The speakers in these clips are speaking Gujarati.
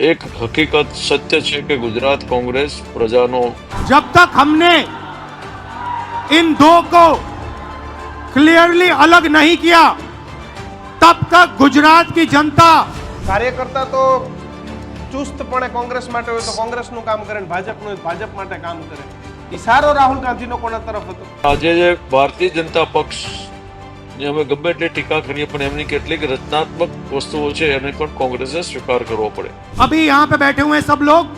એક હકીકત સત્ય છે કે ગુજરાત કોંગ્રેસ પ્રજાનો जब तक हमने इन दो को क्लियरली अलग नहीं किया तब तक गुजरात की जनता કાર્યકર્તા તો ચુસ્તપણે કોંગ્રેસ માટે હોય તો કોંગ્રેસનું કામ કરે ને ભાજપનું હોય તો ભાજપ માટે કામ કરે ઈશારો રાહુલ ગાંધીનો કોના તરફ હતો આજે જે ભારતીય જનતા પક્ષ ની અમે ગમે એટલી ટીકા કરીએ પણ એમની કેટલીક રચનાત્મક વસ્તુઓ છે એને પણ કોંગ્રેસે સ્વીકાર કરવો પડે अभी यहाँ पे बैठे हुए हैं सब लोग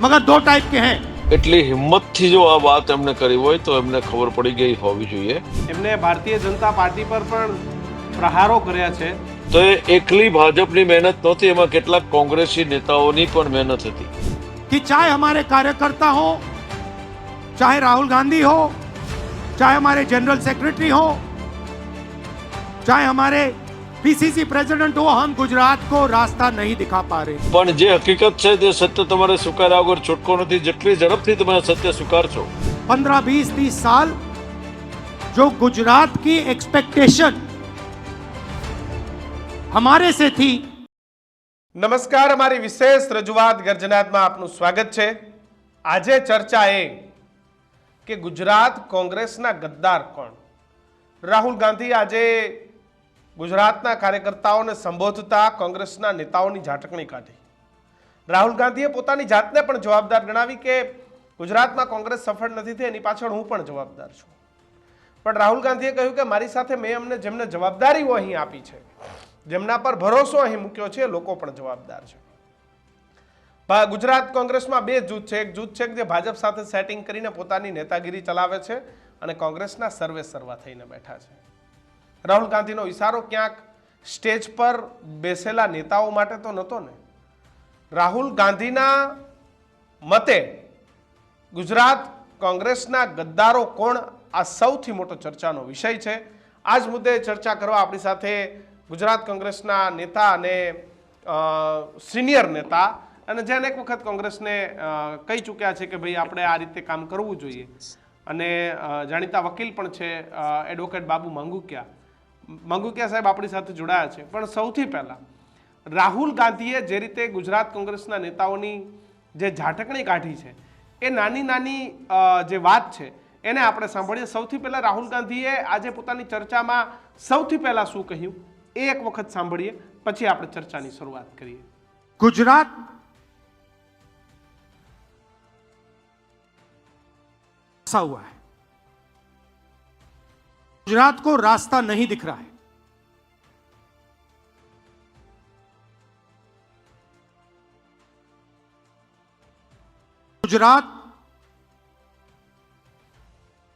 मगर दो टाइप के हैं એટલી હિંમતથી જો આ વાત એમને કરી હોય તો એમને ખબર પડી ગઈ હોવી જોઈએ એમને ભારતીય જનતા પાર્ટી પર પણ પ્રહારો કર્યા છે તો એ એકલી ભાજપની મહેનત નહોતી એમાં કેટલાક કોંગ્રેસી નેતાઓની પણ મહેનત હતી कि चाहे हमारे कार्यकर्ता हो चाहे राहुल गांधी हो चाहे हमारे जनरल सेक्रेटरी हो चाहे हमारे पीसीसी प्रेसिडेंट हो हम गुजरात को रास्ता नहीं दिखा पा रहे પણ જે હકીકત છે તે સત્ય તમારે સ્વીકાર્યા વગર છૂટકો નથી જેટલી ઝડપથી તમે આ સત્ય સ્વીકારશો पंद्रह बीस तीस साल जो गुजरात की एक्सपेक्टेशन हमारे से थी નમસ્કાર અમારી વિશેષ રજૂઆત ગર્જનાદમાં આપનું સ્વાગત છે આજે ચર્ચા એ કે ગુજરાત કોંગ્રેસના ગદ્દાર કોણ રાહુલ ગાંધી આજે ગુજરાતના કાર્યકર્તાઓને સંબોધતા કોંગ્રેસના નેતાઓની ઝાટકણી કાઢી. રાહુલ ગાંધીએ પોતાની જાતને પણ જવાબદાર ગણાવી કે ગુજરાતમાં કોંગ્રેસ સફળ નથી થઈ, એની પાછળ હું પણ જવાબદાર છું. પણ રાહુલ ગાંધીએ કહ્યું કે મારી સાથે મેં અમને જેમને જવાબદારીઓ અહીં આપી છે, જેમના પર ભરોસો અહીં મૂક્યો છે લોકો પણ જવાબદાર છે. ગુજરાત કોંગ્રેસમાં બે જૂથ છે. એક જૂથ છે જે ભાજપ સાથે સેટિંગ કરીને પોતાની નેતાગીરી ચલાવે છે અને કોંગ્રેસના સર્વે સર્વા થઈને બેઠા છે. રાહુલ ગાંધીનો ઇશારો ક્યાંક સ્ટેજ પર બેસેલા નેતાઓ માટે તો નહોતો ને. રાહુલ ગાંધીના મતે ગુજરાત કોંગ્રેસના ગદ્દારો કોણ? આ સૌથી મોટો ચર્ચાનો વિષય છે. આ જ મુદ્દે ચર્ચા કરવા આપણી સાથે ગુજરાત કોંગ્રેસના નેતા અને સિનિયર નેતા અને જે અનેક વખત કોંગ્રેસને કહી ચૂક્યા છે કે ભાઈ આપણે આ રીતે કામ કરવું જોઈએ. અને જાણીતા વકીલ પણ છે એડવોકેટ બાબુ માંગુકિયા. માંગુકિયા સાહેબ આપણી સાથે જોડાયા છે પણ સૌથી પહેલાં રાહુલ ગાંધીએ જે રીતે ગુજરાત કોંગ્રેસના નેતાઓની જે ઝાટકણી કાઢી છે એ નાની નાની અ, જે વાત છે એને આપણે સાંભળીએ સૌથી પહેલાં રાહુલ ગાંધીએ આજે પોતાની ચર્ચામાં સૌથી પહેલાં શું કહ્યું એ એક વખત સાંભળીએ પછી આપણે ચર્ચાની શરૂઆત કરીએ गुजरात फंसा हुआ है गुजरात को रास्ता नहीं दिख रहा है। गुजरात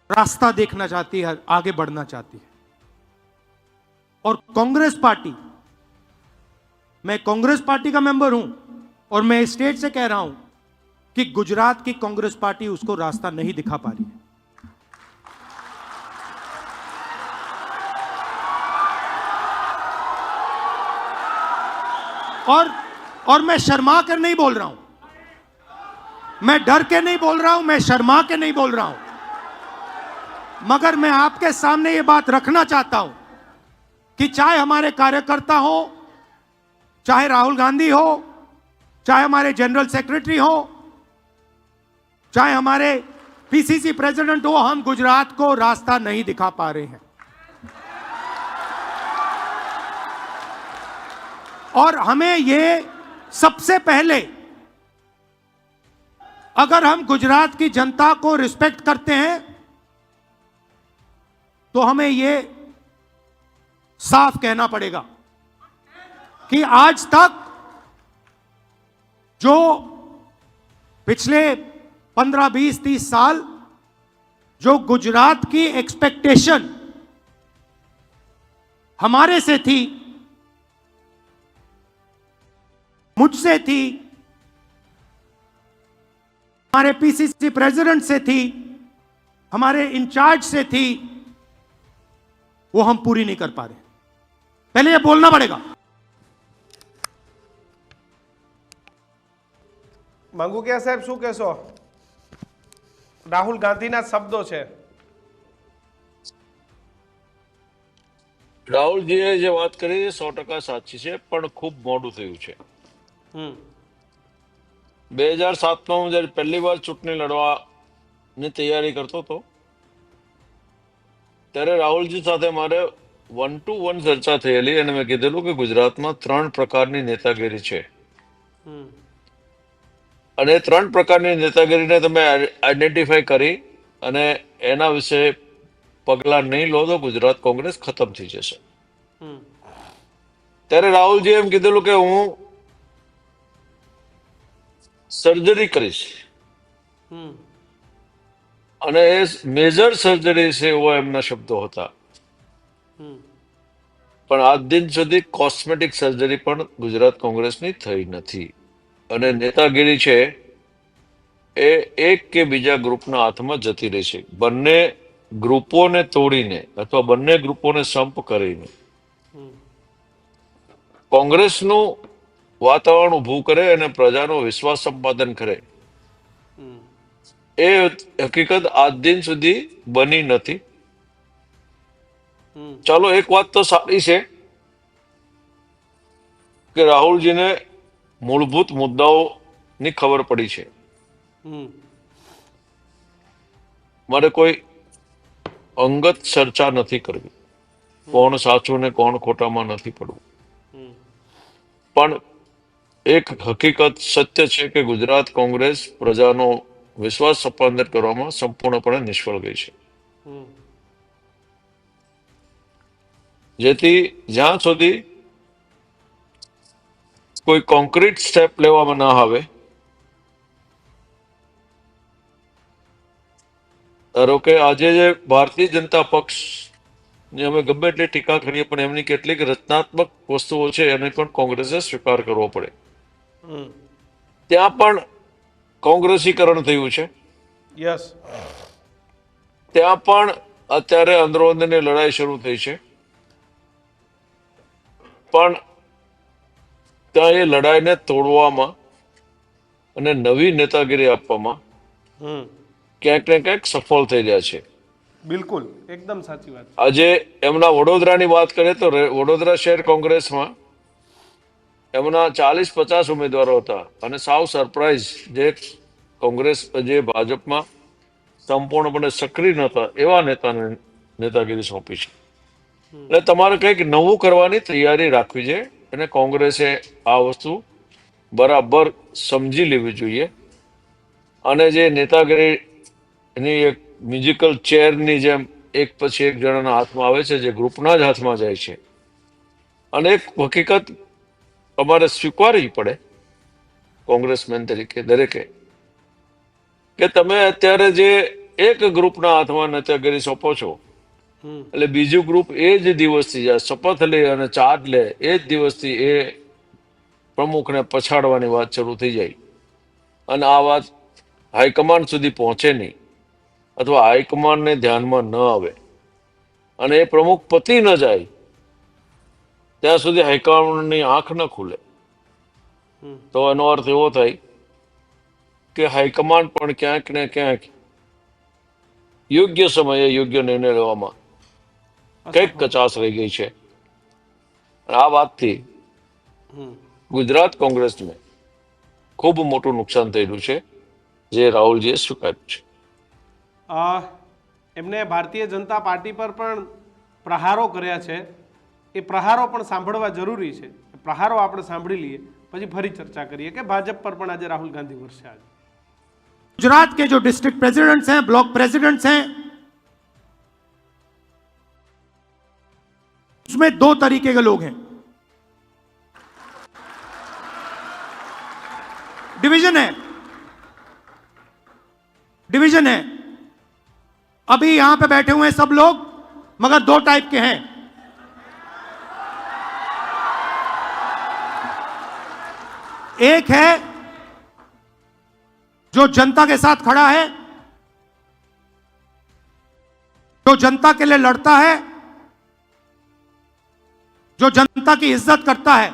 रास्ता देखना चाहती है, आगे बढ़ना चाहती है। और कांग्रेस पार्टी, मैं कांग्रेस पार्टी का मेंबर हूँ और मैं स्टेट से कह रहा हूँ कि गुजरात की कांग्रेस पार्टी उसको रास्ता नहीं दिखा पा रही है। और और मैं शर्मा कर नहीं बोल रहा हूँ। मैं डर के नहीं बोल रहा हूँ, मैं शर्मा के नहीं बोल रहा हूँ। मगर मैं आपके सामने ये बात रखना चाहता हूँ कि चाहे हमारे कार्यकर्ता हो, चाहे राहुल गांधी हो, चाहे हमारे जनरल सेक्रेटरी हो, चाहे हमारे पीसीसी प्रेसिडेंट हो, हम गुजरात को रास्ता नहीं दिखा पा रहे हैं। और हमें ये सबसे पहले अगर हम गुजरात की जनता को रिस्पेक्ट करते हैं तो हमें ये साफ़ कहना पड़ेगा कि आज तक जो पिछले 15 20 30 साल जो गुजरात की एक्सपेक्टेशन हमारे से थी मुझसे थी हमारे पीसीसी प्रेसिडेंट से थी हमारे इंचार्ज से थी वो हम पूरी नहीं कर पा रहे पहले ये बोलना पड़ेगा માંગુકિયા સાહેબ શું કહેશો રાહુલ ગાંધીના શબ્દો છે રાહુલજીએ જે વાત કરી એ સો ટકા સાચી છે પણ ખૂબ મોડું થયું છે હમ બે હજાર સાતમાં હું જ્યારે પહેલી વાર ચૂંટણી લડવાની તૈયારી કરતો હતો ત્યારે રાહુલજી સાથે મારે વન ટુ વન ચર્ચા થયેલી અને મેં કીધેલું કે ગુજરાતમાં ત્રણ પ્રકારની નેતાગીરી છે. હમ. અને ત્રણ પ્રકારની નેતાગીરીને તમે આઈડેન્ટિફાઈ કરી અને એના વિશે પગલાં નહીં લો તો ગુજરાત કોંગ્રેસ ખતમ થઈ જશે. હમ. ત્યારે રાહુલજી એમ કીધેલું કે હું સર્જરી કરીશ અને એ મેજર સર્જરી છે એવા એમના શબ્દો હતા. પણ આજ દિન સુધી કોસ્મેટિક સર્જરી પણ ગુજરાત કોંગ્રેસની થઈ નથી. અને નેતાગીરી છે એ એક કે બીજા ગ્રુપના હાથમાં જતી રહી છે. બંને ગ્રુપોને તોડીને અથવા બંને ગ્રુપોને સંપ કરીને કોંગ્રેસનું વાતાવરણ ઊભું કરે અને પ્રજાનો વિશ્વાસ સંપાદન કરે. એ હકીકત આજ દિન સુધી બની નથી. ચાલો એક વાત તો સારી છે કે રાહુલજીને મૂળભૂત મુદ્દાઓની ખબર પડી છે. હમ. મારે કોઈ અંગત ચર્ચા નથી કરવી. કોણ સાચું ને કોણ ખોટામાં નથી પડવું. પણ એક હકીકત સત્ય છે કે ગુજરાત કોંગ્રેસ પ્રજાનો વિશ્વાસ સપાંતર કરવામાં સંપૂર્ણપણે નિષ્ફળ ગઈ છે. જેથી જ્યાં સુધી કોઈ કોન્ક્રીટ સ્ટેપ લેવામાં ના આવે ધારો કે આજે જે ભારતીય જનતા પક્ષ ને અમે ગમે એટલી ટીકા કરીએ પણ એમની કેટલીક રચનાત્મક વસ્તુઓ છે એને પણ કોંગ્રેસે સ્વીકાર કરવો પડે. ત્યાં પણ કોંગ્રેસીકરણ થયું છે. યસ ત્યાં પણ અત્યારે અંદરો અંદરની લડાઈ શરૂ થઈ છે. પણ ત્યાં એ લડાઈને તોડવામાં અને નવી નેતાગીરી આપવામાં હમ. ક્યાંક ને ક્યાંક સફળ થઈ રહ્યા છે. બિલકુલ. એકદમ સાચી વાત આજે એમના વડોદરાની વાત કરીએ તો વડોદરા શહેર કોંગ્રેસમાં એમના ચાલીસ પચાસ ઉમેદવારો હતા. અને સાવ સરપ્રાઈઝ જે કોંગ્રેસ જે ભાજપમાં સંપૂર્ણપણે સક્રિય નહોતા એવા નેતાને નેતાગીરી સોંપી છે. એટલે તમારે કંઈક નવું કરવાની તૈયારી રાખવી છે. અને કોંગ્રેસે આ વસ્તુ બરાબર સમજી લેવી જોઈએ. અને જે નેતાગીરીની એક મ્યુઝિકલ ચેરની જેમ એક પછી એક જણાના હાથમાં આવે છે જે ગ્રુપના જ હાથમાં જાય છે. અને એક હકીકત અમારે સ્વીકારવી પડે કોંગ્રેસમેન તરીકે દરેકે. કે તમે અત્યારે જે એક ગ્રુપના હાથમાં નેતાગીરી સોંપો છો એટલે બીજું ગ્રુપ એ જ દિવસથી શપથ લે અને ચાર્જ લે એ જ દિવસથી એ પ્રમુખને પછાડવાની વાત શરૂ થઈ જાય. અને આ વાત હાઈકમાન્ડ સુધી પહોંચે નહીં અથવા હાઈકમાન્ડને ધ્યાનમાં ન આવે. અને એ પ્રમુખ પતી ન જાય ત્યાં સુધી હાઈકમાન્ડની આંખ ન ખુલે. તો એનો અર્થ એવો થાય કે હાઈકમાન્ડ પણ ક્યાંક ને ક્યાંક યોગ્ય સમયે યોગ્ય નિર્ણય લેવામાં કંઈક કચાશ રહી ગઈ છે. આ વાતથી ગુજરાત કોંગ્રેસને ખૂબ મોટું નુકસાન થયેલું છે જે રાહુલજીએ સ્વીકાર્યું છે. એમને ભારતીય જનતા પાર્ટી પર પણ પ્રહારો કર્યા છે. એ પ્રહારો પણ સાંભળવા જરૂરી છે એ પ્રહારો આપણે સાંભળી લઈએ પછી ફરી ચર્ચા કરીએ કે ભાજપ પર પણ આજે રાહુલ ગાંધી વરસે આજે गुजरात के जो डिस्ट्रिक्ट प्रेसिडेंट्स हैं ब्लॉक प्रेसिडेंट्स हैं उसमें दो तरीके के लोग हैं डिवीजन है डिवीजन है अभी यहां पे बैठे हुए हैं सब लोग मगर दो टाइप के हैं एक है जो जनता के साथ खड़ा है, जो जनता के लिए लड़ता है, जो जनता की इज़्ज़त करता है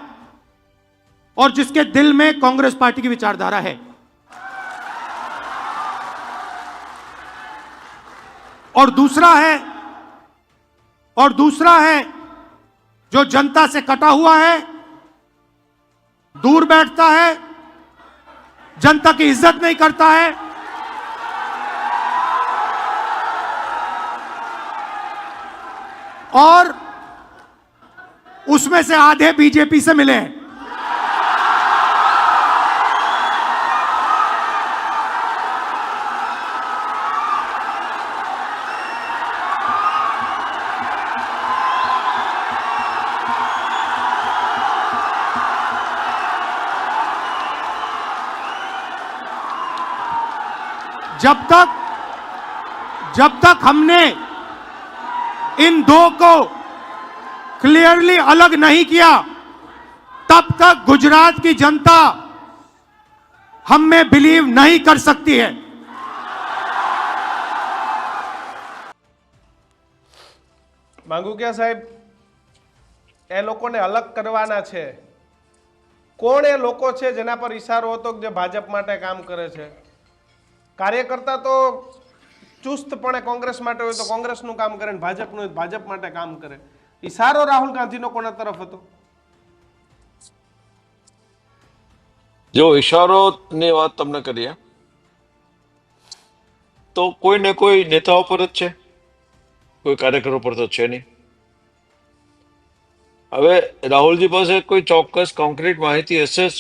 और जिसके दिल में कांग्रेस पार्टी की विचारधारा है। और दूसरा है, और दूसरा है जो जनता से कटा हुआ है दूर बैठता है, जनता की इज़्ज़त नहीं करता है। और उसमें से आधे बीजेपी से मिले हैं। जब तक जब तक हमने इन दो को क्लियरली अलग नहीं किया तब तक गुजरात की जनता हम में बिलीव नहीं कर सकती है માંગુકિયા સાહેબ એ લોકોને અલગ કરવાના છે કોણ એ લોકો છે જેના પર ઈશારો હતો કે જે ભાજપ માટે કામ કરે છે કાર્યકર્તા તો ચુસ્તપણે કોંગ્રેસ માટે હોય તો કોંગ્રેસનું કામ કરે ને ભાજપનું હોય ભાજપ માટે કામ કરે. ઈશારો રાહુલ ગાંધીનો કોના તરફ હતો? જો ઈશારોની વાત તમને કરીએ, તો કોઈ ને કોઈ નેતાઓ પર જ છે? કોઈ કાર્યકરો પર તો છે નહીં. હવે રાહુલજી પાસે કોઈ ચોક્કસ કોન્ક્રીટ માહિતી હશે જ,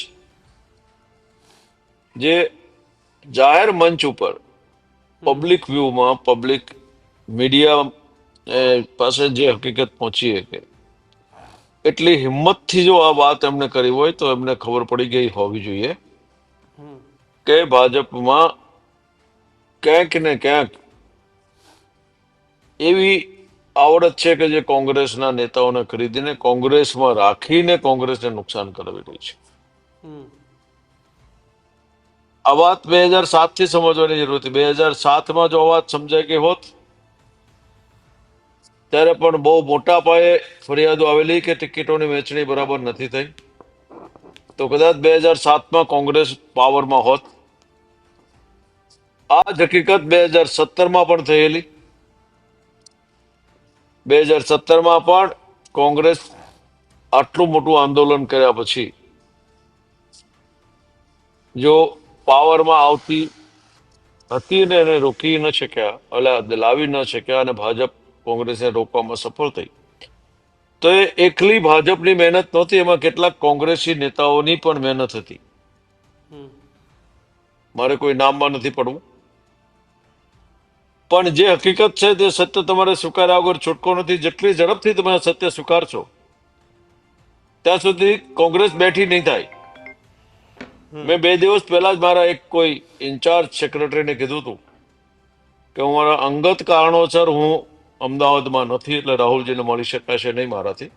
જે જાહેર મંચ ઉપર પબ્લિક વ્યૂમાં પબ્લિક મીડિયા પાસે જે હકીકત પહોંચી શકે. એટલી હિંમતથી જો આ વાત એમને કરી હોય તો એમને ખબર પડી ગઈ હોવી જોઈએ કે ભાજપમાં ક્યાંક ને ક્યાંક એવી આવડત છે કે જે કોંગ્રેસના નેતાઓને ખરીદીને કોંગ્રેસમાં રાખીને કોંગ્રેસને નુકસાન કરાવી રહી છે. આ વાત બે હજાર સાતથી સમજવાની જરૂર હતી. બે હજાર સાતમાં જો આ વાત સમજાય કે હોત, ત્યારે પણ બહુ મોટા પાયે ફરિયાદો આવેલી કે ટિકિટોની વહેંચણી બરાબર નથી થઈ. તો કદાચ બે હજાર સાતમાં કોંગ્રેસ પાવરમાં હોત. આ જ હકીકત બે હજાર સત્તરમાં પણ થયેલી. બે હજાર સત્તરમાં પણ કોંગ્રેસ આટલું મોટું આંદોલન કર્યા પછી જો પાવરમાં આવતી હતી ને એને રોકી ન શક્યા એટલે લાવી ન શક્યા અને ભાજપ કોંગ્રેસને રોકવામાં સફળ થઈ. તો એ એકલી ભાજપની મહેનત નહોતી એમાં કેટલાક કોંગ્રેસી નેતાઓની પણ મહેનત હતી. મારે કોઈ નામમાં નથી પડવું. પણ જે હકીકત છે તે સત્ય તમારે સ્વીકાર્યા વગર છૂટકો નથી. જેટલી ઝડપથી તમે સત્ય સ્વીકારશો ત્યાં સુધી કોંગ્રેસ બેઠી નહીં થાય. મેં બે દિવસ પહેલા જ મારા એક કોઈ ઇન્ચાર્જ સેક્રેટરીને કીધું હતું કે હું મારા અંગત કારણોસર હું અમદાવાદમાં નથી એટલે રાહુલજીને મળી શકાશે નહીં મારાથી.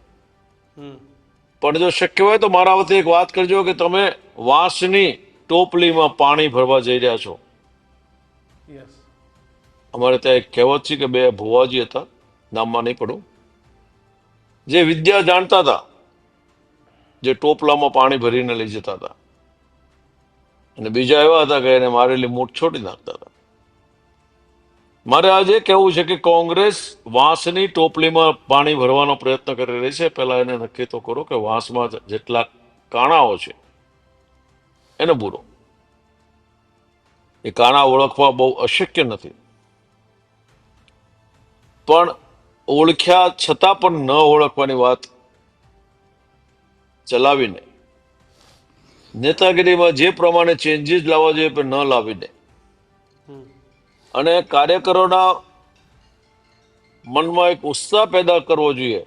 પણ જો શક્ય હોય તો મારા વતી એક વાત કરજો કે તમે વાંસની ટોપલીમાં પાણી ભરવા જઈ રહ્યા છો. અમારે ત્યાં એક કહેવત છે કે બે ભુવાજી હતા નામમાં નહીં પડું. જે વિદ્યા જાણતા હતા જે ટોપલામાં પાણી ભરીને લઈ જતા હતા. અને બીજા એવા હતા કે એને મારેલી મૂઠ છોડી નાખતા હતા. મારે આજે કહેવું છે કે કોંગ્રેસ વાંસની ટોપલીમાં પાણી ભરવાનો પ્રયત્ન કરી રહી છે. પહેલા એને નક્કી તો કરો કે વાંસમાં જેટલા કાણાઓ છે, એને બુરો. એ કાણા ઓળખવા બહુ અશક્ય નથી. પણ ઓળખ્યા છતાં પણ ન ઓળખવાની વાત ચલાવીને નેતાગીરીમાં જે પ્રમાણે ચેન્જીસ લાવવા જોઈએ પણ ન લાવી દે. અને કાર્યકરોના મનમાં એક ઉત્સાહ પેદા કરવો જોઈએ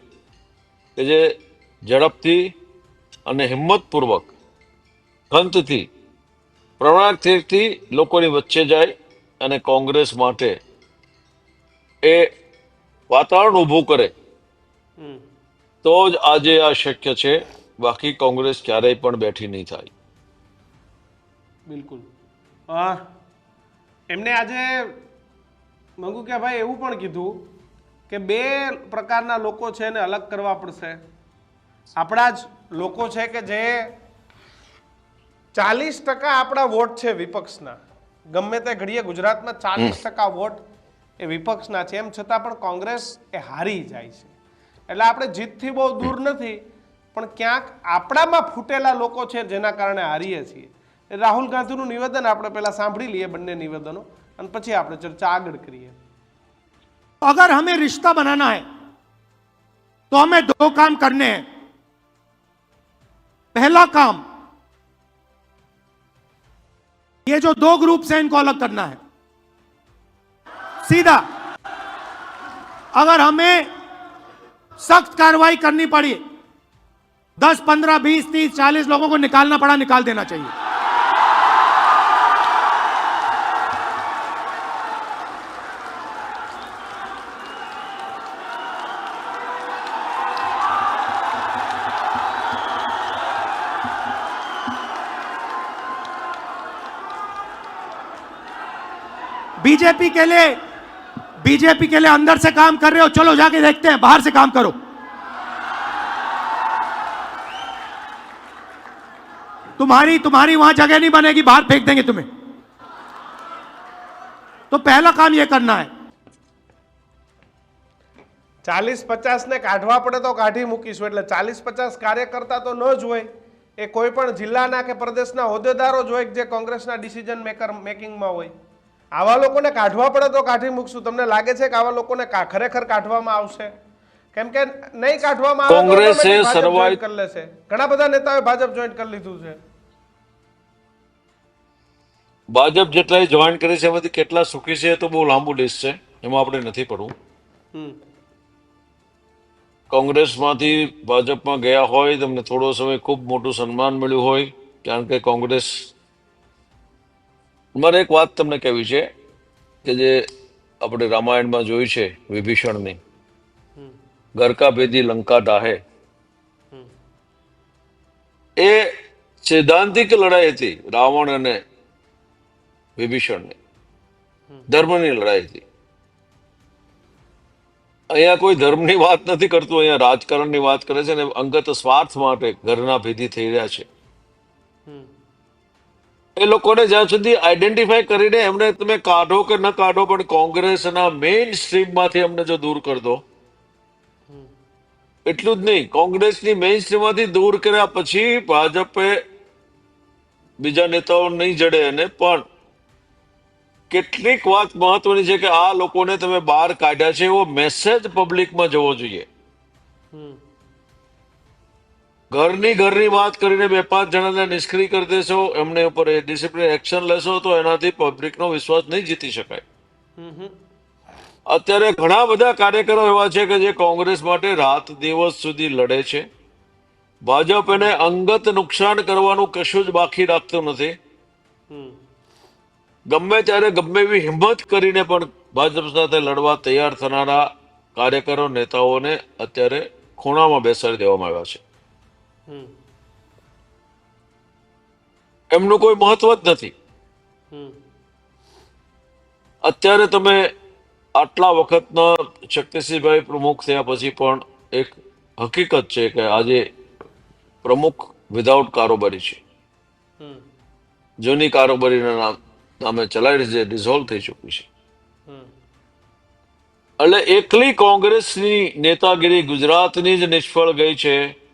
કે જે ઝડપથી અને હિંમતપૂર્વક કંતથી પ્રમાણિકથી લોકોની વચ્ચે જાય અને કોંગ્રેસ માટે એ વાતાવરણ ઊભું કરે. તો જ આજે આ શક્ય છે. બાકી કોંગ્રેસ ક્યારેય પણ બેઠી નહીં થાય. બિલકુલ. હા એમને આજે મંગુ કે ભાઈ એવું પણ કીધું કે બે પ્રકારના લોકો છે એને અલગ કરવા પડશે. આપણા જ લોકો છે કે જે ચાલીસ ટકા આપણા વોટ છે વિપક્ષના. ગમે તે ઘડીએ ગુજરાતમાં ચાલીસ ટકા વોટ એ વિપક્ષના છે. એમ છતાં પણ કોંગ્રેસ એ હારી જાય છે. એટલે આપણે જીતથી બહુ દૂર નથી પણ ક્યાંક આપણામાં ફૂટેલા લોકો છે જેના કારણે હારીએ છીએ. રાહુલ ગાંધીનું નિવેદન આપણે પહેલા સાંભળી લઈએ બંને નિવેદનો અને પછી આપણે ચર્ચા આગળ કરીએ अगर हमें रिश्ता बनाना है तो हमें दो काम करने हैं पहला काम ये जो दो ग्रुप हैं इनको अलग करना है सीधा अगर हमें सख्त कार्रवाई करनी पड़ी दस पंद्रह बीस तीस चालीस लोगों को निकालना पड़ा निकाल देना चाहिए बीजेपी के लिए बीजेपी के लिए अंदर से काम कर रहे हो चलो जाके देखते हैं बाहर से काम करो तुम्हारी तुम्हारी वहां जगह नहीं बनेगी बाहर फेंक देंगे तुम्हें तो पहला काम यह करना है ચાલીસ પચાસને કાઢવા પડે તો કાઢી મૂકીશું એટલે ચાલીસ પચાસ કાર્યકર્તા તો ન જ હોય એ કોઈ પણ જિલ્લાના કે પ્રદેશના હોદ્દેદારો જ હોય કે જે કોંગ્રેસના ડિસિઝન મેકર મેકિંગમાં હોય આવા લોકોને કાઢવા પડે તો કાઢી મૂકશું. તમને લાગે છે કે આવા લોકોને ખરેખર કાઢવામાં આવશે? કેમ કે નહીં કાઢવામાં આવે કોંગ્રેસે ભાજપ કરી લેશે. ઘણા બધા નેતાઓએ ભાજપ જોઈન કરી લીધું છે. ભાજપ જેટલા જોઈન કરે છે એમાંથી કેટલા સુખી છે તો બહુ લાંબુ લિસ્ટ છે. એમાં આપણે નથી પડવું. કોંગ્રેસમાંથી ભાજપમાં ગયા હોય તમને થોડો સમય ખૂબ મોટું સન્માન મળ્યું હોય કારણ કે કોંગ્રેસ મારે એક વાત તમને કહેવી છે કે જે આપણે રામાયણમાં જોયું છે વિભીષણની. ગરકા ભેદી લંકા ડાહે એ સૈદ્ધાંતિક લડાઈ હતી રાવણ અને વિભીષણની. ધર્મની લડાઈ હતી. અહીંયા કોઈ ધર્મની વાત નથી કરતું, અહીંયા રાજકારણની વાત કરે છે અને અંગત સ્વાર્થ માટે ઘરના ભેદી થઈ રહ્યા છે. એ લોકોને જ્યાં સુધી આઈડેન્ટિફાય કરીને એમને તમે કાઢો કે ન કાઢો પણ કોંગ્રેસના મેઇન સ્ટ્રીમમાંથી એમને જો દૂર કરી દો. એટલું જ નહીં કોંગ્રેસની મેઇન સ્ટ્રીમમાંથી દૂર કર્યા પછી ભાજપે બીજા નેતાઓ નહીં જડે અને પણ કેટલીક વાત મહત્વની છે કે આ લોકોને તમે બહાર કાઢ્યા છે એવો મેસેજ પબ્લિકમાં જવો જોઈએ. ઘરની ઘરની વાત કરીને બે પાંચ જણાને નિષ્ક્રિય કરી દેશો એમને ઉપર ડિસિપ્લિન એક્શન લેશો તો એનાથી પબ્લિકનો વિશ્વાસ નહીં જીતી શકાય. અત્યારે ઘણા બધા કાર્યકરો એવા છે કે જે કોંગ્રેસ માટે રાત દિવસ સુધી લડે છે. ભાજપ એને અંગત નુકસાન કરવાનું કશું જ બાકી રાખતું નથી. ગમે ત્યારે ગમે એવી હિંમત કરીને પણ ભાજપ સાથે લડવા તૈયાર થનારા કાર્યકરો નેતાઓને અત્યારે ખૂણામાં બેસાડી દેવામાં આવ્યા છે. એમનું કોઈ મહત્વ જ નથી. અત્યારે તમે આટલા વખતના શક્તિસિંહભાઈ પ્રમુખ થયા પછી પણ એક હકીકત છે કે આજે પ્રમુખ વિધાઉટ કારોબારી છે. જૂની કારોબારીના નામ નામે ચલાવી છે ડિઝોલ્વ થઈ ચૂકી છે. એટલે એકલી કોંગ્રેસની નેતાગીરી ગુજરાતની જ નિષ્ફળ ગઈ છે.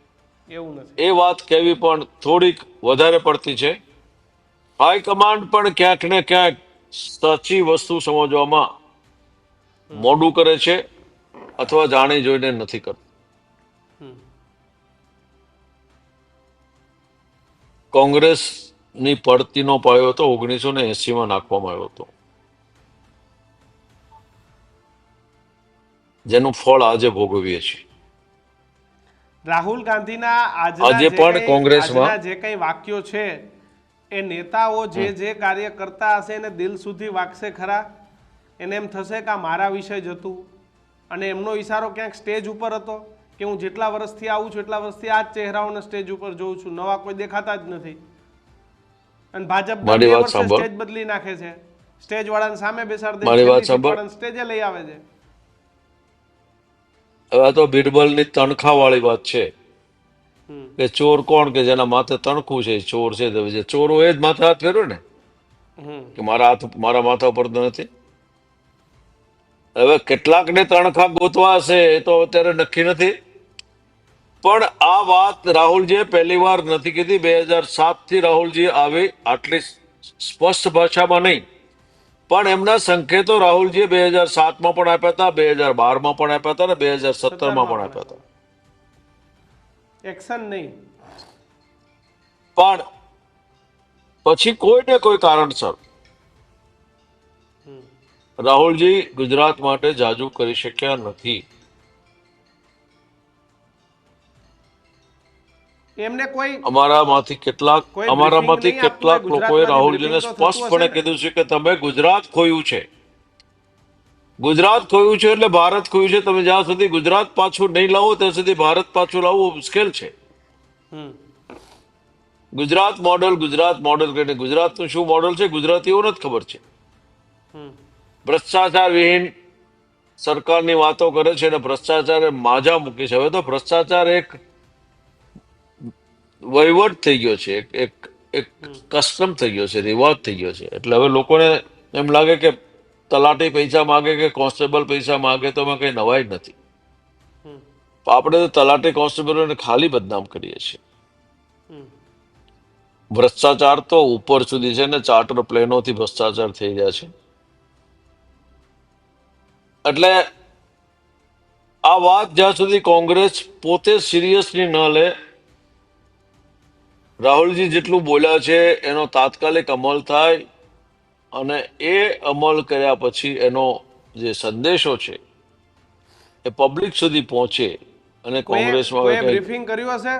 એવું નથી. એ વાત કહેવી પણ થોડીક વધારે પડતી છે. હાઈકમાન્ડ પણ ક્યાંક ને ક્યાંક સાચી વસ્તુ સમજવામાં મોડું કરે છે અથવા જાણી જોઈને નથી કરતું. કોંગ્રેસની પડતીનો પાયો હતો ઓગણીસો ને એસીમાં નાખવામાં આવ્યો હતો. જેનું ફળ આજે ભોગવીએ છીએ. રાહુલ ગાંધીના આજે પણ કોંગ્રેસમાં- જે કંઈ વાક્યો છે એ નેતાઓ જે જે કાર્ય કરતા હશે એને દિલ સુધી વાગશે ખરા? એને એમ થશે કે આ મારા વિશે જ હતું. અને એમનો ઈશારો ક્યાંક સ્ટેજ ઉપર હતો કે હું જેટલા વર્ષથી આવું છું એટલા વર્ષથી આ જ ચહેરાઓને સ્ટેજ ઉપર જોઉં છું. નવા કોઈ દેખાતા જ નથી. અને ભાજપ. સ્ટેજ બદલી નાખે છે. સ્ટેજ વાળાને સામે બેસાડી દે સ્ટેજે લઈ આવે છે. હવે આ તો બિરબલની તણખા વાળી વાત છે. કે ચોર કોણ કે જેના માથે તણખું છે ચોર છે તો જે ચોર એ જ માથે હાથ ફેર્યો ને? કે મારા હાથ મારા માથા ઉપર તો નથી? હવે કેટલાકને તણખા ગોતવા હશે એ તો અત્યારે નક્કી નથી. પણ આ વાત રાહુલજીએ પહેલી વાર નથી કીધી. બે હજાર સાતથી રાહુલજી આવી આટલી સ્પષ્ટ ભાષામાં નહીં. પણ એમના સંકેતો રાહુલજી બે હજાર સાતમાં પણ આપ્યા હતા બે હજાર બારમાં પણ આપ્યા હતા અને બે હજાર સત્તરમાં પણ આપ્યા હતા. એક્શન નહીં. પણ પછી કોઈ ને કોઈ કારણસર રાહુલજી ગુજરાત માટે જાજુ કરી શક્યા નથી. એમને કોઈ અમારામાંથી કેટલાક અમારામાંથી કેટલાક લોકોએ રાહુલજીને સ્પષ્ટપણે કીધું છે કે તમે ગુજરાત ખોયું છે. ગુજરાત ખોયું છે એટલે ભારત ખોયું છે. તમે જ્યાં સુધી ગુજરાત પાછું નહીં લાવો ત્યાં સુધી ભારત પાછું લાવવું મુશ્કેલ છે. ગુજરાત મોડલ ગુજરાત મોડલ કરીને ગુજરાતનું શું મોડલ છે? ગુજરાતીઓને જ ખબર છે. હમ. ભ્રષ્ટાચાર વિહીન સરકારની વાતો કરે છે અને ભ્રષ્ટાચારે માજા મૂકી છે. હવે તો ભ્રષ્ટાચાર એક વહીવટ થઈ ગયો છે. એક એક કસ્ટમ થઈ ગયો છે રિવાજ થઈ ગયો છે. એટલે હવે લોકોને એમ લાગે કે તલાટી પૈસા માગે કે કોન્સ્ટેબલ પૈસા માગે તો એમાં કંઈ નવાઈ જ નથી. આપણે તો તલાટી કોન્સ્ટેબલોને ખાલી બદનામ કરીએ છીએ. ભ્રષ્ટાચાર તો ઉપર સુધી છે ને ચાર્ટર પ્લેનોથી ભ્રષ્ટાચાર થઈ ગયા છે. એટલે આ વાત જ્યાં સુધી કોંગ્રેસ પોતે સિરિયસલી ન લે રાહુલજી જેટલું બોલ્યા છે એનો તાત્કાલિક અમલ થાય અને એ અમલ કર્યા પછી એનો જે સંદેશો છે એ પબ્લિક સુધી પહોંચે અને કોંગ્રેસમાં બ્રીફિંગ કર્યું હશે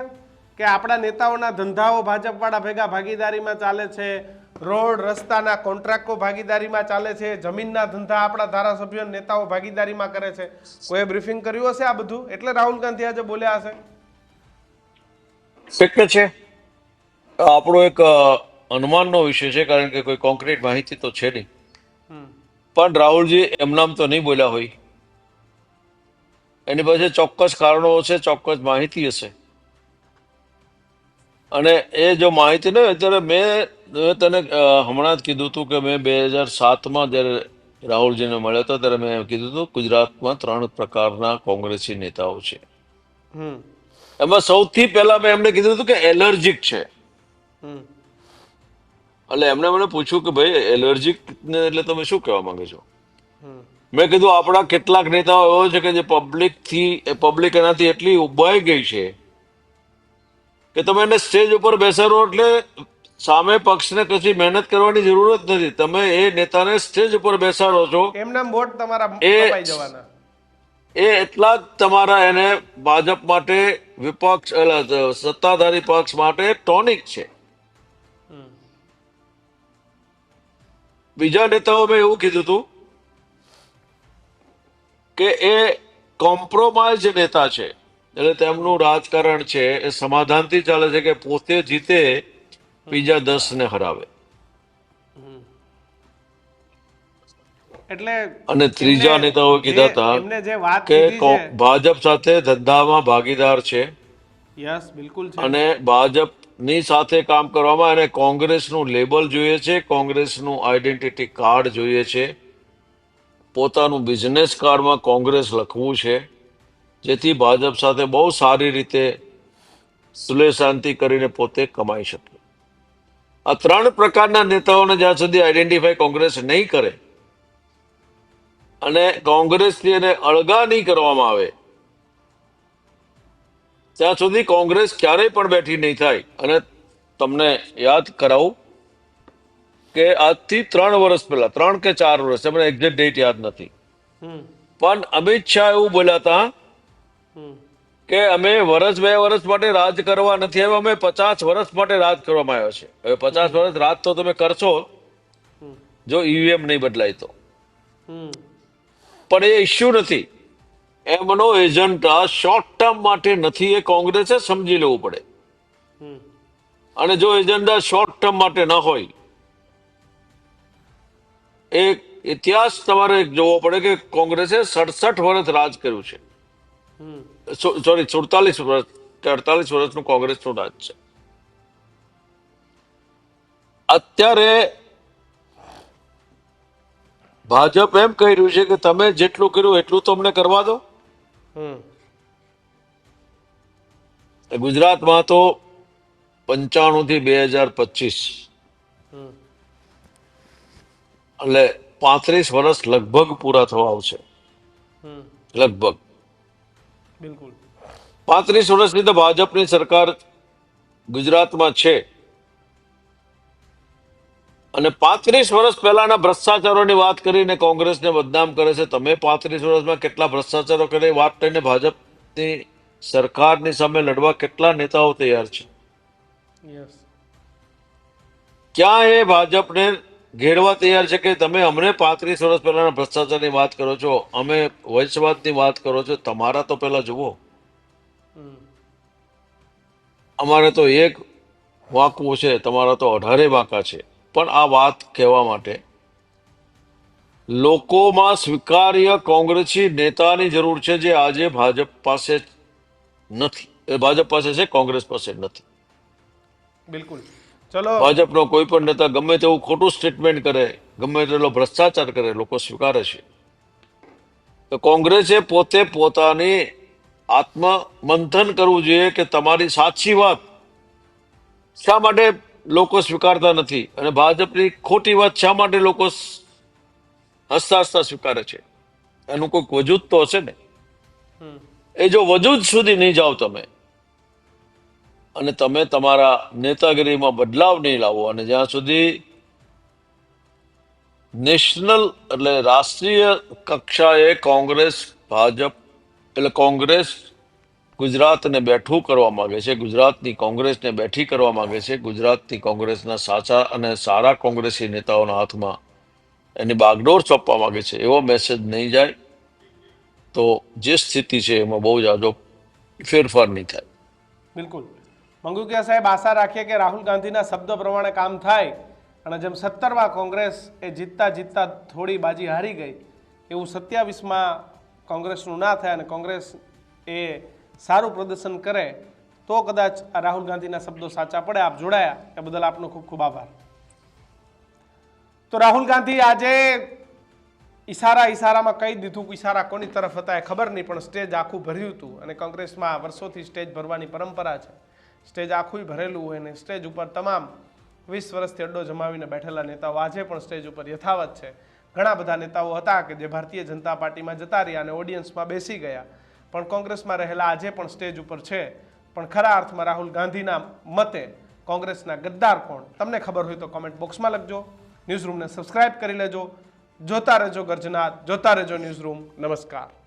કે આપણા નેતાઓના ધંધાઓ ભાજપવાળા ભેગા ભાગીદારીમાં ચાલે છે રોડ રસ્તાના કોન્ટ્રાક્ટો ભાગીદારીમાં ચાલે છે જમીનના ધંધા આપણા ધારાસભ્યો નેતાઓ ભાગીદારીમાં કરે છે. કોઈ બ્રીફિંગ કર્યું હશે આ બધું? એટલે રાહુલ ગાંધી આજે બોલ્યા હશે. છે? આપણો એક અનુમાનનો વિષય છે કારણ કે કોઈ કોન્ક્રીટ માહિતી તો છે નહીં. પણ રાહુલજી એમનામ તો નહીં બોલ્યા હોય. એની પાસે ચોક્કસ કારણો હશે ચોક્કસ માહિતી હશે. અને એ જો માહિતી ન હોય ત્યારે મેં તને હમણાં જ કીધું હતું કે મેં બે હજાર સાતમાં જ્યારે રાહુલજીને મળ્યો હતો ત્યારે મેં કીધું હતું ગુજરાતમાં ત્રણ પ્રકારના કોંગ્રેસી નેતાઓ છે. એમાં સૌથી પહેલા મેં એમને કીધું હતું કે એલર્જીક છે. એટલે એમને મને પૂછ્યું કે ભાઈ એલર્જીક ને એટલે તમે શું કહેવા માંગે છો? મેં કીધું આપણા કેટલાક નેતાઓ એવો છે કે જે પબ્લિકથી પબ્લિક એનાથી એટલી ઉભાઈ ગઈ છે કે તમે એને સ્ટેજ ઉપર બેસાડો એટલે સામે પક્ષને કશી મહેનત કરવાની જરૂર જ નથી. તમે એ નેતાને સ્ટેજ ઉપર બેસાડો છો. એમના વોટ તમારા એ- જવાના. એ એટલા જ તમારા એને ભાજપ માટે વિપક્ષ સત્તાધારી પક્ષ માટે ટોનિક છે. બીજા નેતાઓ એવું કીધું હતું કે એ કોમ્પ્રોમાઇઝ નેતા છે. એટલે તેમનું રાજકારણ છે એ સમાધાનથી ચાલે છે કે પોતે જીતે બીજા દસ ને હરાવે. એટલે અને ત્રીજા નેતાઓ કીધા હતા કે ભાજપ સાથે ધંધામાં ભાગીદાર છે. યસ બિલકુલ અને અને ભાજપની સાથે કામ કરવામાં એને કોંગ્રેસનું લેબલ જોઈએ છે, કોંગ્રેસનું આઈડેન્ટિટી કાર્ડ જોઈએ છે. પોતાનું બિઝનેસ કાર્ડમાં કોંગ્રેસ લખવું છે, જેથી ભાજપ સાથે બહુ સારી રીતે સુલે શાંતિ કરીને પોતે કમાઈ શકે. આ ત્રણ પ્રકારના નેતાઓને જ્યાં સુધી આઈડેન્ટિફાઈ કોંગ્રેસ નહીં કરે અને કોંગ્રેસથી એને અળગા નહીં કરવામાં આવે ત્યાં સુધી કોંગ્રેસ ક્યારેય પણ બેઠી નહીં થાય. અને તમને યાદ કરાવું કે આજથી ત્રણ વર્ષ પહેલા ત્રણ કે ચાર વર્ષ મને એક્ઝેક્ટ ડેટ યાદ નથી. હમ. પણ અમિત શાહ એવું બોલ્યા હતા કે અમે વર્ષ બે વર્ષ માટે રાજ કરવા નથી હવે અમે પચાસ વર્ષ માટે રાજ કરવામાં આવ્યો છે. હવે પચાસ વર્ષ રાજ તો તમે કરશો. જો ઈવીએમ નહીં બદલાય તો. પણ એ ઇસ્યુ નથી. એમનો એજન્ડા શોર્ટ ટર્મ માટે નથી એ કોંગ્રેસે સમજી લેવું પડે. અને જો એજન્ડા શોર્ટ ટર્મ માટે ન હોય એ ઇતિહાસ તમારે જોવો પડે કે કોંગ્રેસે સડસઠ વર્ષ રાજ કર્યું છે. સોરી સુડતાલીસ વર્ષ કે અડતાલીસ વર્ષનું કોંગ્રેસનું રાજ છે. અત્યારે ભાજપ એમ કહી રહ્યું છે કે તમે જેટલું કર્યું એટલું તો અમને કરવા દો. ગુજરાતમાં તો પંચાણું થી બે હજાર પચીસ. એટલે પાંત્રીસ વર્ષ લગભગ પૂરા થવા આવશે. હમ. લગભગ. બિલકુલ. પાંત્રીસ વર્ષની તો ભાજપની સરકાર ગુજરાતમાં છે. અને પાંત્રીસ વર્ષ પહેલાના ભ્રષ્ટાચારોની વાત કરીને કોંગ્રેસને બદનામ કરે છે. તમે પાંત્રીસ વર્ષમાં કેટલા ભ્રષ્ટાચારો કરે વાત લઈને ભાજપની સરકારની સામે લડવા કેટલા નેતાઓ તૈયાર છે? ક્યાં એ ભાજપને ઘેરવા તૈયાર છે કે તમે અમને પાંત્રીસ વર્ષ પહેલાના ભ્રષ્ટાચારની વાત કરો છો? અમે વંશવાદની વાત કરો છો. તમારા તો પહેલા જુઓ. અમારે તો એક વાંકવું છે. તમારા તો અઢારે વાંકા છે. પણ આ વાત કહેવા માટે લોકોમાં સ્વીકાર્ય કોંગ્રેસી નેતાની જરૂર છે જે આજે ભાજપ પાસે નથી. ભાજપ પાસે છે કોંગ્રેસ પાસે નથી. બિલકુલ. ચલો. ભાજપનો કોઈ પણ નેતા ગમે તેવું ખોટું સ્ટેટમેન્ટ કરે ગમે તેટલો ભ્રષ્ટાચાર કરે લોકો સ્વીકારે છે. તો કોંગ્રેસે પોતે પોતાની આત્મમંથન કરવું જોઈએ કે તમારી સાચી વાત શા માટે લોકો સ્વીકારતા નથી. અને ભાજપની ખોટી વાત શા માટે લોકો હસતા હસતા સ્વીકારે છે? એનું કોઈક વજૂદ તો હશે ને? એ જો વજૂદ સુધી નહીં જાઓ તમે, અને તમે તમારા નેતાગીરીમાં બદલાવ નહીં લાવો, અને જ્યાં સુધી નેશનલ એટલે રાષ્ટ્રીય કક્ષાએ કોંગ્રેસ, ભાજપ એટલે કોંગ્રેસ ગુજરાતને બેઠું કરવા માગે છે, ગુજરાતની કોંગ્રેસને બેઠી કરવા માંગે છે, ગુજરાતની કોંગ્રેસના સાચા અને સારા કોંગ્રેસી નેતાઓના હાથમાં એની બાગડોર સોંપવા માગે છે, એવો મેસેજ નહીં જાય તો જે સ્થિતિ છે એમાં બહુ જ આજો ફેરફાર નહીં થાય. બિલકુલ. મંગુકિયા સાહેબ, આશા રાખીએ કે રાહુલ ગાંધીના શબ્દ પ્રમાણે કામ થાય અને જેમ સત્તરમાં કોંગ્રેસ એ જીતતા જીતતા થોડી બાજી હારી ગઈ, એવું સત્યાવીસમાં કોંગ્રેસનું ના થાય અને કોંગ્રેસ એ સારું પ્રદર્શન કરે, તો કદાચ આ રાહુલ ગાંધીના શબ્દો સાચા પડે. આપ જોડાયા. એ બદલ આપનો ખૂબ ખૂબ આભાર. તો રાહુલ ગાંધી આજે ઈશારા ઈશારામાં કહી દીધું કે ઈશારા કોની તરફ હતા એ ખબર નહીં, પણ સ્ટેજ આખું ભર્યું હતું અને કોંગ્રેસમાં વર્ષોથી સ્ટેજ ભરવાની પરંપરા છે. સ્ટેજ આખું ભરેલું હોય ને સ્ટેજ ઉપર તમામ વીસ વર્ષથી અડ્ડો જમાવીને બેઠેલા નેતાઓ આજે પણ સ્ટેજ ઉપર યથાવત છે. ઘણા બધા નેતાઓ હતા કે જે ભારતીય જનતા પાર્ટીમાં જતા રહ્યા અને ઓડિયન્સમાં બેસી ગયા. પણ કોંગ્રેસમાં રહેલા આજે પણ સ્ટેજ ઉપર છે. પણ ખરા અર્થમાં રાહુલ ગાંધીના મતે કોંગ્રેસના ગદ્દાર કોણ? તમને ખબર હોય તો કોમેન્ટ બોક્સમાં લખજો. ન્યૂઝરૂમને સબસ્ક્રાઇબ કરી લેજો. જોતા રહેજો ગર્જના, જોતા રહેજો ન્યૂઝરૂમ નમસ્કાર.